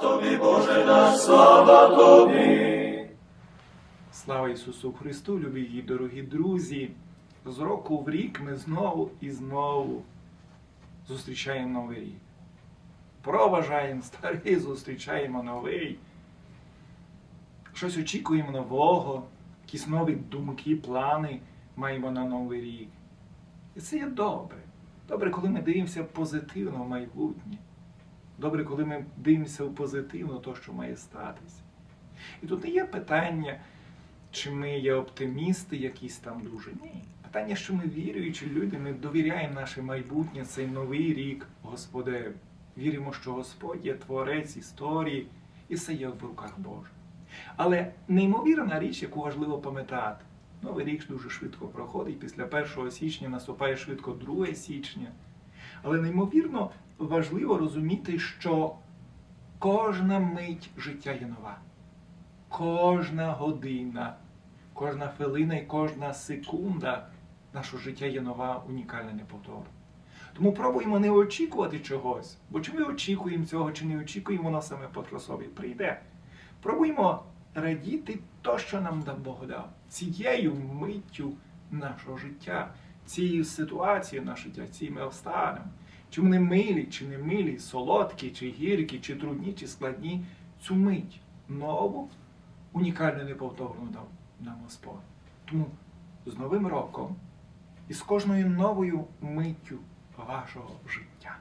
тобі, Боже наш, слава тобі. Слава Ісусу Христу, любі і дорогі друзі! З року в рік ми знову і знову зустрічаємо Новий рік. Проважаємо старий, зустрічаємо новий. Щось очікуємо нового, якісь нові думки, плани маємо на Новий рік. І це є добре. Добре, коли ми дивимося позитивно в майбутнє. Добре, коли ми дивимося в позитивно то, що має статися. І тут не є питання, чи ми є оптимісти, якісь там дуже. Ні. Питання, що ми віруючі люди, ми довіряємо наше майбутнє, цей новий рік Господеві. Віримо, що Господь є творець історії, і все є в руках Божих. Але неймовірна річ, яку важливо пам'ятати, новий рік дуже швидко проходить. Після 1 січня наступає швидко 2 січня. Але неймовірно важливо розуміти, що кожна мить життя є нова. Кожна година, кожна хвилина і кожна секунда нашого життя є нова, унікальна, неповторна. Тому пробуємо не очікувати чогось, бо чи ми очікуємо цього, чи не очікуємо, воно саме по собі прийде. Пробуємо радіти то, що нам Бог дав, цією миттю нашого життя, цією ситуацією наше життя, цими обставинами. Чи вони милі, чи не милі, солодкі, чи гіркі, чи трудні, чи складні, цю мить нову, унікальну неповторну дав нам Господь. Тому з Новим роком і з кожною новою миттю вашого життя.